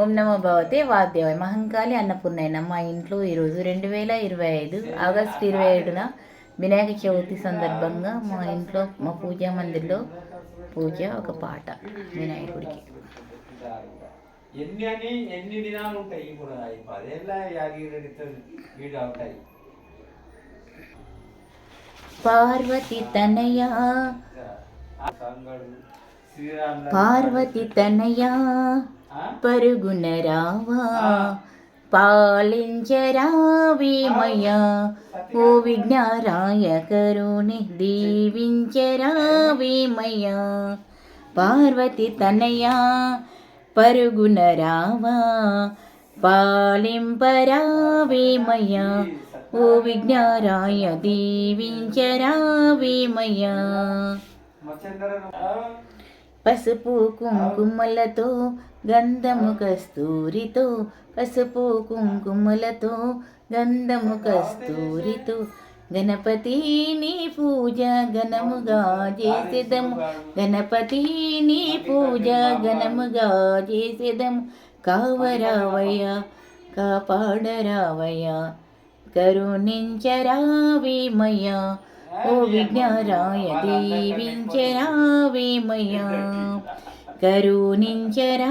ఓం నమో భగవతే వాద్యవాయ మహంకాళి అన్నపూర్ణయ్య మా ఇంట్లో ఈరోజు రెండు వేల ఇరవై ఐదు ఆగస్టు ఇరవై ఏడున వినాయక చవితి సందర్భంగా మా ఇంట్లో మా పూజా మందిర్లో పూజ ఒక పాట వినాయకుడికి. ఎన్ని అని ఎన్ని దినాలు ఉంటాయి పదేళ్ళ వీడు అవుతాయి. పార్వతి తనయ పార్వతి తనయ పరుగున రావా పాలించరావేమయ్యా ఓ విఘ్నారాయ కరుణి దీవించరావేమయ్యా పార్వతి తనయ పరుగున రావా పాలింపరావేమయ్యా ఓ విఘ్నారాయ దీవించరావేమయ్యా మచ్చందరను పసుపు కుంకుమలతో గంధము కస్తూరితో పసుపు కుంకుమలతో గంధము కస్తూరితో గణపతిని పూజ ఘనముగా చేసేదము. గణపతిని పూజ ఘనముగా చేసేదము. కావరావయ్య కాపాడరావయ్య కరుణించరావేమయ్యా ఓ విఘ్నరాయ దీవించరావేమయ్యా కరుణించరావేమయ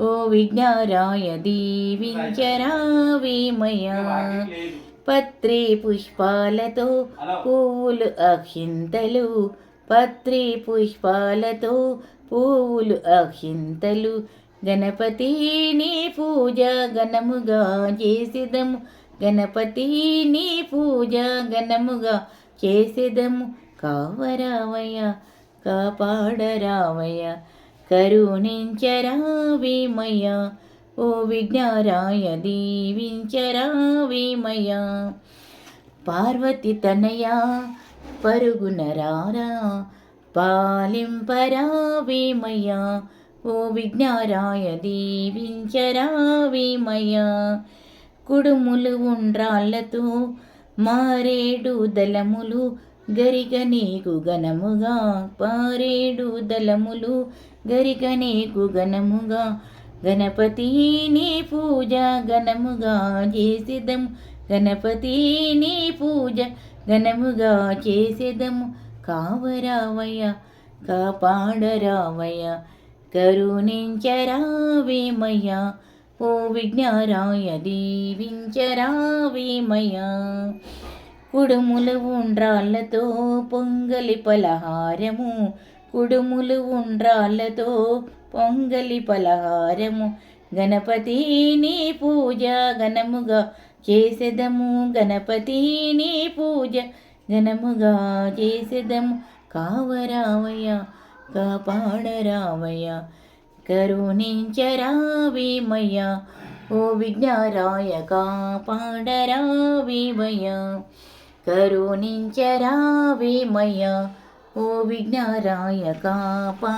ఓ విఘ్నరాయ దీవించరావేమయ్యా పత్రి పుష్పాలతో పువ్వులు అహింతలు పత్రి పుష్పాలతో పువ్వులు అక్షింతలు గణపతిని పూజ ఘనముగా చేసిదము గణపతిని పూజ ఘనముగా చేసేదము. కావరావయ్య కాపాడరావయ్య కరుణించరావేమయ్య. ఓ విఘ్నారాయ దీవించరావేమయ్య. పార్వతి తనయ పరుగున రారా పాలింపరావేమయ్య. ఓ విఘ్నారాయ దీవించరావేమయ్య. కుడుములు ఉండ్రాళ్ళతో మారేడు దళములు గరిక నీకు ఘనముగా పారేడు దళములు గరిక నీకు గణముగా గణపతిని పూజ ఘనముగా చేసేదము గణపతిని పూజ ఘనముగా చేసేదము కావరావయ్య కాపాడరావయ్య కరుణించరావేమయ్యా ఓ విజ్ఞారాయ దీవించరావేమయ కుడుములు ఉండ్రాళ్ళతో పొంగలి పలహారము. కుడుములు ఉండ్రాళ్ళతో పొంగలి పలహారము. గణపతిని పూజ ఘనముగా చేసేదము. గణపతిని పూజ ఘనముగా చేసెదము. కావరావయ్య కాపాడరావయ్య కరుణించరావేమయ్య ఓ విఘ్నారాయ కాపాడరావేమయ్య కరుణించరావేమయ్య ఓ విఘ్నారాయ కాపాడరావేమయ్య